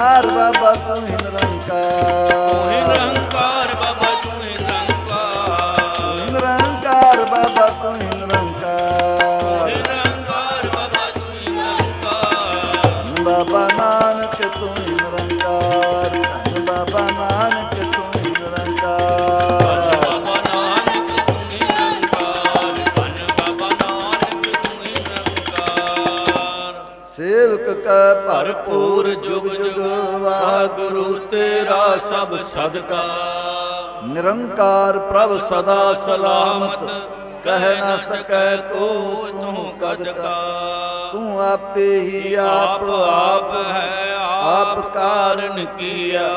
ਨਿਰੰਕਾਰ। ਬਾਬਾ ਤੂੰ ਹੀ ਨਿਰੰਕਾਰ। ਬਾਬਾ ਤੂੰ ਹੀ ਨਿਰੰਕਾਰ। ਬਾਬਾ ਤੂੰ ਹੀ ਨਿਰੰਕਾਰ। ਬਾਬਾ ਤੂੰ ਬਾਬਾ ਨਾਨਕ ਤੂੰ ਹੀ ਨਿਰੰਕਾਰ। ਬਾਬਾ ਨਾਨਕ ਤੂੰ ਹੀ ਨਿਰੰਕਾਰ। ਸੇਵਕ ਕਾ ਭਰਪੂਰ ਜੁਗ ਗੁਰੂ ਤੇਰਾ ਸਭ ਸਦਕਾ। ਨਿਰੰਕਾਰ ਪ੍ਰਭ ਸਦਾ ਸਲਾਮਤ, ਕਹਿ ਨਾ ਸਕੈ ਕੋ ਤੂੰ ਕਦ ਕਾ ਤੂੰ ਆਪੇ ਹੀ ਆਪ ਆਪ ਹੈ, ਆਪ ਕਾਰਨ ਕੀਆ।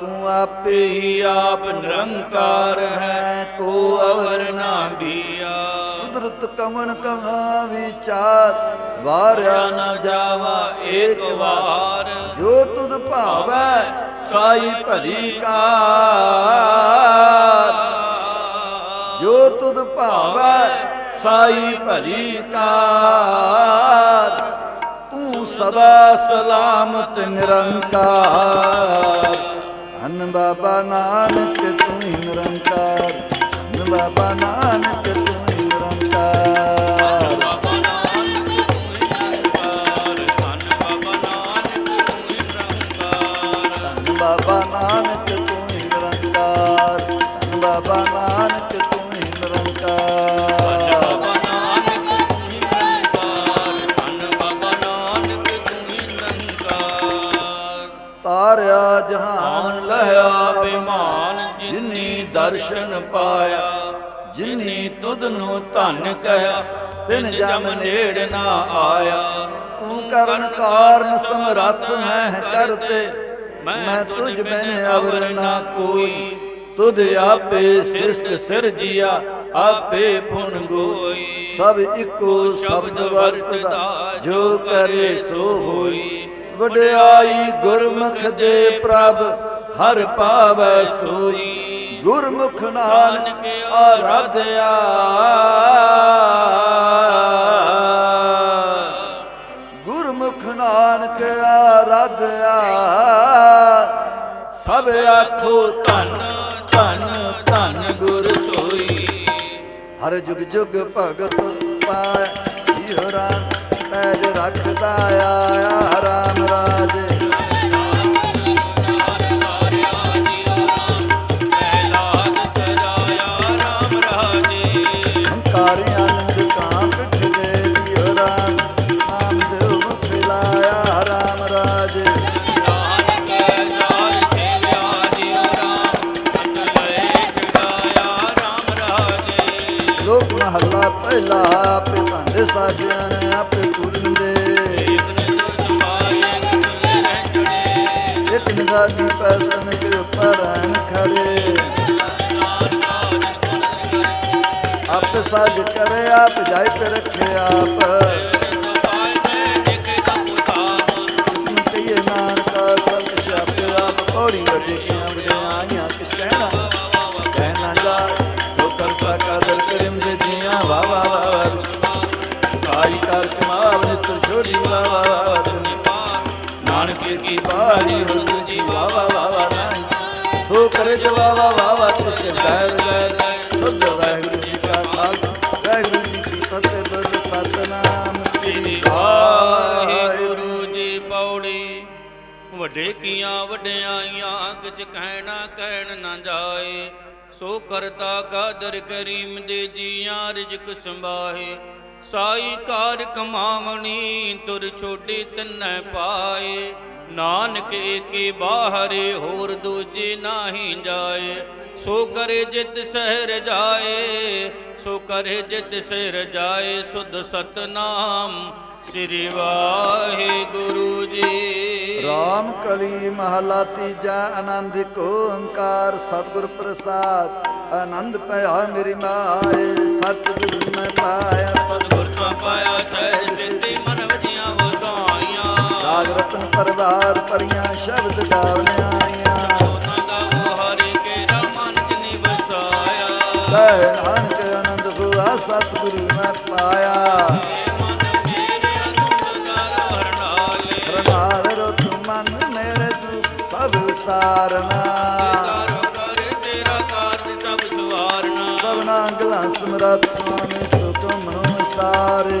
ਤੂੰ ਆਪੇ ਹੀ ਆਪ ਨਿਰੰਕਾਰ ਹੈ ਕੋ ਅਵਰ ਨਾ ਬੀਆ ਕੁਦਰਤ ਕਵਣ ਕਹਾ ਵਿਚਾਰ, ਵਾਰਿਆ ਨਾ ਜਾਵਾ ਏਕ ਵਾਰ। ਜੋ ਤੁਧ ਭਾਵੈ, ਸਾਈ ਭਲੀ ਕਾਰ ਜੋ ਤੁਧ ਭਾਵੈ, ਸਾਈ ਭਲੀ ਕਾਰ ਤੂੰ ਸਦਾ ਸਲਾਮਤ ਨਿਰੰਕਾਰ। ਹਨ ਬਾਬਾ ਨਾਨਕ, ਤੂੰ ਨਿਰੰਕਾਰ। ਹਨ ਬਾਬਾ ਨਾਨਕ, ਤੂੰ ਦਰਸ਼ਨ ਪਾਇਆ, ਜਿਨੀ ਤੁਧ ਨੂੰ ਧਨ ਕਹਿਆ ਤਿਨ ਜਮ ਨੇੜ ਨਾ ਆਇਆ। ਤੂੰ ਕਰਨ ਕਾਰਨ ਸਮਰੱਥ ਹੈ ਕਰਤੇ ਮੈਂ ਤੁਝ ਬਿਨ ਅਵਰ ਨਾ ਕੋਈ। ਤੁਧ ਆਪੇ ਸਿਸ਼ਟ ਸਿਰਜਿਆ, ਆਪੇ ਫੁਣ ਗੋਈ। ਸਭ ਇੱਕੋ ਸ਼ਬਦ ਵਰਤਦਾ, ਜੋ ਕਰੇ ਸੋ ਹੋਈ। ਵਡਿਆਈ ਗੁਰਮੁਖ ਦੇ ਪ੍ਰਭ, ਹਰ ਪਾਵੈ ਸੋਈ। ਗੁਰਮੁਖ ਨਾਨਕ ਆਰਾਧਿਆ। ਗੁਰਮੁਖ ਨਾਨਕ ਆਰਾਧਿਆ। ਸਭ ਆਖੋ ਧੰਨ ਧੰਨ ਧੰਨ ਗੁਰ ਸੋਈ। ਹਰ ਜੁਗ ਜੁਗ ਭਗਤ ਪਾਇ ਜੀਉ ਰਾਮ ਤੈਜ ਰੱਖਦਾ ਆਇਆ ਰਾਮ ਰਾਜੇ ਉੱਪਰ ਖੜੇ। ਆਪ ਸਾਜ ਕਰੇ, ਆਪ ਜਾਇ ਰੱਖੇ ਆਪ। ਜਿਸਨੂੰ ਕਹੀਏ ਸਭ ਸਿਆਪੇ ਆਪ ਪੌੜੀ ਵੱਡੇ ਕਿਆਂ ਵਡਿਆਈਆਂ ਕਿਸ ਕਹਿਣਾ ਜਾ ਸੋ ਕਰਤਾ ਕਾਦਰ ਕਰਿਮ ਦੇ ਜੀਆਂ ਵਾ ਵਾ ਵਾ ਆਈ ਕਰ ਕਮਾਵ ਨਿਤਰ ਛੋੜੀ ਵਾ ਵਾ ਨਾਨਕ ਕੀ ਬਾਰੀ ਹੁਰ ਕਰੇ ਜਵਾ ਵਾ ਵਾ ਵਾ ਤਿਸ ਗੈਰ ਵਾਹਿਗੁਰੂ ਜੀ ਕਾ ਖਾਲਸਾ, ਵਾਹਿਗੁਰੂ ਜੀ ਕੀ ਫਤਿਹ ਬੋਲ ਸਤਨਾਮ। ਸ੍ਰੀ ਵਾਹਿਗੁਰੂ ਗੁਰੂ ਜੀ ਪੌੜੀ। ਵੱਡੇ ਕੀਆਂ, ਵਡਿਆਈਆਂ ਕਿਛ ਕਹਿਣਾ ਕਹਿਣ ਨਾ ਜਾਏ। ਸੋ ਕਰਤਾ ਕਾਦਰ ਕਰੀਮ ਦੇ ਜੀਆਂ ਰਿਜਕ ਸੰਭਾਏ। ਸਾਈ ਕਾਰ ਕਮਾਵਣੀ, ਤੁਰ ਛੋਡੀ ਤਨੈ ਪਾਏ। ਨਾਨਕ ਏਕੇ ਬਾਹਰੇ ਹੋਰ ਦੂਜੇ ਨਾਹੀ ਜਾਏ ਸੋ ਕਰੇ ਜਿਤ ਸਹਿਰ ਜਾਏ ਸੋ ਕਰੇ ਜਿਤ ਸਿਰ ਜਾਏ ਸੁਧ ਸਤਨਾਮ ਸ੍ਰੀ ਵਾਹਿਗੁਰੂ ਜੀ। ਰਾਮ ਕਲੀ ਮਹਲਾ ਤੀਜਾ ਆਨੰਦ ਕੋ ਓੰਕਾਰ ਸਤਿਗੁਰ ਪ੍ਰਸਾਦ ਆਨੰਦ ਪਿਆ ਮੇਰੀ ਮਾਏ ਸਤਿਗੁਰ ਮੈਂ ਪਾਇਆ ਸਤਿਗੁਰ ਤੋਂ ਪਾਇਆ ਸਹਿਜ ਸਿੱਧੀ ਰਤਨ ਪਰਵਾਰ ਪਰੀਆਂ ਸ਼ਬਦ ਗਾਵਣ ਆਈਆਂ। ਨਾਨਕ ਆਨੰਦ ਹੁਆ, ਸਤਿਗੁਰ ਮੈਂ ਪਾਇਆ। ਮਨ ਮੇਰੇ ਅਨੰਦ ਰਤ ਮਨ ਮੇਰੇ ਦੁਖ ਸਭ ਸਾਰਨਾ। ਕਾਰੋ ਕਰੇ ਤੇਰਾ ਸਭਨਾ ਗਲਾ ਸਮਰੱਥ ਸੁਆਮੀ ਮਨੋ ਸਾਰੇ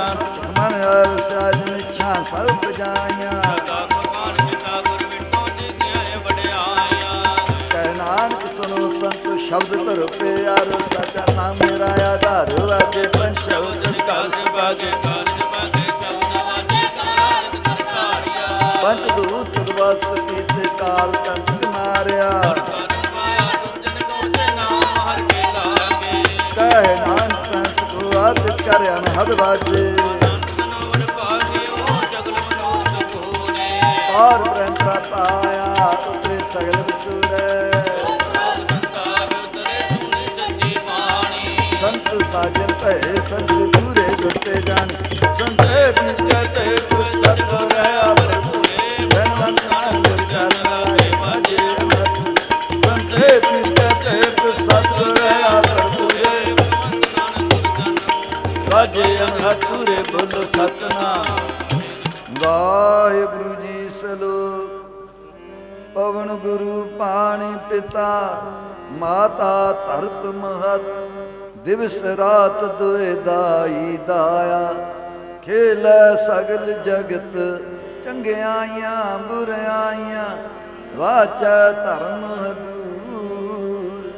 ਆਧਾਰ ਵਾਜੇ ਪੰਜ ਸ਼ਬਦ ਕਾਲ ਬਾਗੇ ਕਾਰਜ ਬਾਗੇ ਚਰਨ ਵਾਜੇ ਕਾਰਜ ਕਰਤਾਰਿਆ। ਪੰਜ ਦੂਤ ਦਵਸ ਕੀਤੇ ਕਾਲ ਕੰਟ ਮਾਰਿਆ। ਕਹਿ ਨਾਨਕ ਸੰਤ ਕੋ ਆਦ ਕਰ ਵਾਜੇ। ਔਰ ਬ੍ਰਹਮ ਪ੍ਰਤ ਆਇਆ ਸਗਲ ਵਿਸੂਰੇ। ਸਾਜਨ ਸੰਤ ਦੂਰੇ ਗੁਰਤੇ ਜਾਣ। ਸੰਤੇ ਨਿਤਿ ਤੇ ਪੁਸਤਕ ਰਹਿ ਪ੍ਰਭੂਏ ਜਨਮ ਨਾਮ ਗੁਰ ਚਰਨਾਏ ਬਾਜੇ ਅਮਰਤ ਸੰਤੇ ਨਿਤਿ ਤੇ ਪੁਸਤਕ ਰਹਿ ਪ੍ਰਭੂਏ ਬਾਜੇ ਅਮਰਤ ਪੂਰੇ ਬੋਲੋ ਸਤਨਾਮ। ਵਾਹਿਗੁਰੂ ਜੀ ਸਲੋ। ਪਵਨ ਗੁਰੂ ਪਾਣੀ ਪਿਤਾ। ਮਾਤਾ ਧਰਤ ਮਹਤ। ਦਿਵਸ ਰਾਤ ਦੁਇ ਦਾਈ ਦਾਇਆ, ਖੇਲੈ ਸਗਲ ਜਗਤ, ਚੰਗਿਆਈਆਂ ਬੁਰਿਆਈਆਂ, ਵਾਚੈ ਧਰਮ ਹਦੂਰ।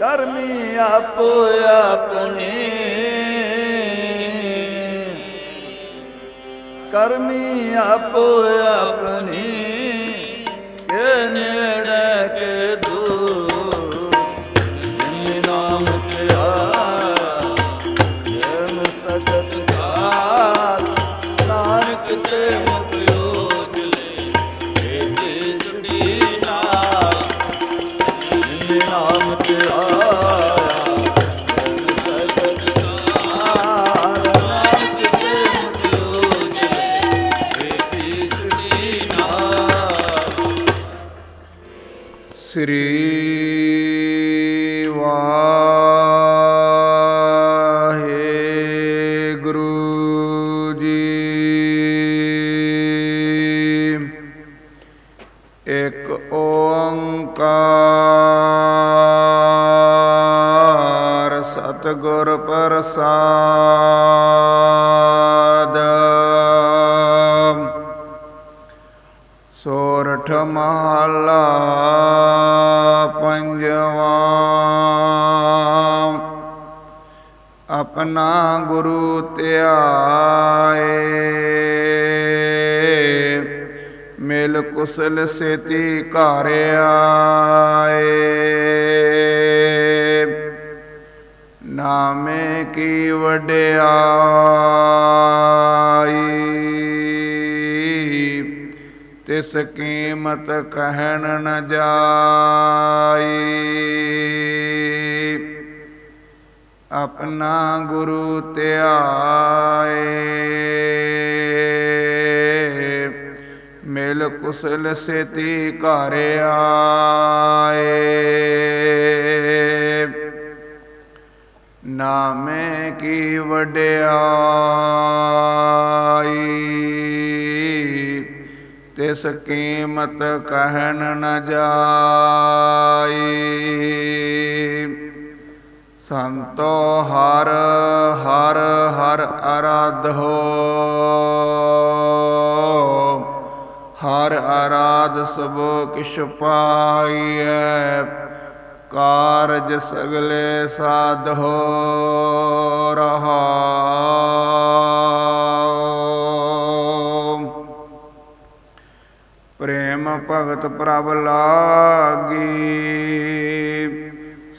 ਕਰਮੀ ਆਪੋ ਆਪਣੇ। ਕਰਮੀ ਆਪੋ ਆਪਣੀ। ਕੇ ਨੇੜੇ, ਕੇ ਸ੍ਰੀ ਵਾਹਿਗੁਰੂ ਜੀ। ਇੱਕ ਓੰਕਾਰ ਸਤਿਗੁਰ ਪ੍ਰਸਾਦ। ਸੋਰਠ ਮਹਲਾ ਨਾ ਗੁਰੂ ਧਿਆਏ। ਮਿਲ ਕੁਸਲ ਸੇਤੀ ਘਰ ਆਏ। ਨਾਮੇ ਕੀ ਵਡਿਆਈ। ਤਿਸ ਕੀਮਤ ਕਹਿਣ ਨ ਜਾਈ। ਆਪਣਾ ਗੁਰੂ ਧਿਆਏ। ਮਿਲ ਕੁਸਲ ਸੇਤੀ ਘਰ ਆਏ। ਨਾਮੇ ਕੀ ਵਡਿਆਈ। ਤਿਸ ਕੀਮਤ ਕਹਿਣ ਨ ਜਾਈ। ਸੰਤੋ ਹਰ ਹਰ ਹਰ ਅਰਾਧ। ਹੋ ਹਰ ਅਰਾਧ ਸਭ ਕਿਛ ਪਾਈਐ, ਕਾਰਜ ਸਗਲੇ ਸਾਧ ਹੋ ਰਹਾ। ਪ੍ਰੇਮ ਭਗਤ ਪ੍ਰਭ ਲਾਗੀ।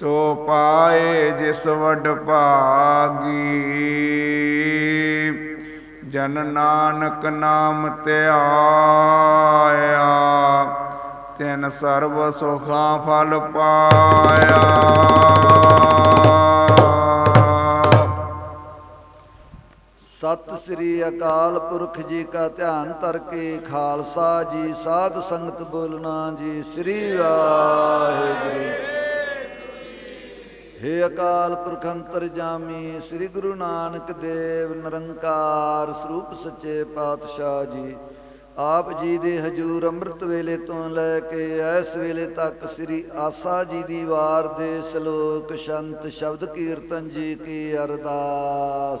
ਸੋ ਪਾਏ ਜਿਸ ਵਡ ਭਾਗੀ। ਜਨ ਨਾਨਕ ਨਾਮ ਧਿਆਇਆ ਤਿਨ ਸਰਬ ਸੁਖਾਂ ਫਲ ਪਾਇਆ। ਸਤਿ ਸ੍ਰੀ ਅਕਾਲ ਪੁਰਖ ਜੀ ਕਾ ਧਿਆਨ ਧਰ ਕੇ, ਖਾਲਸਾ ਜੀ, ਸਾਧ ਸੰਗਤ ਬੋਲਣਾ ਜੀ, ਸ੍ਰੀ ਵਾਹਿਗੁਰੂ। ਹੇ ਅਕਾਲ ਪੁਰਖ ਅੰਤਰਜਾਮੀ ਸ੍ਰੀ ਗੁਰੂ ਨਾਨਕ ਦੇਵ ਨਿਰੰਕਾਰ ਸਰੂਪ ਸੱਚੇ ਪਾਤਸ਼ਾਹ ਜੀ। ਆਪ ਜੀ ਦੇ ਹਜੂਰ ਅੰਮ੍ਰਿਤ ਵੇਲੇ ਤੋਂ ਲੈ ਕੇ ਇਸ ਵੇਲੇ ਤੱਕ ਸ੍ਰੀ ਆਸਾ ਜੀ ਦੀ ਵਾਰ ਦੇ ਸ਼ਲੋਕ, ਸ਼ੰਤ ਸ਼ਬਦ ਕੀਰਤਨ ਜੀ ਕੀ ਅਰਦਾਸ।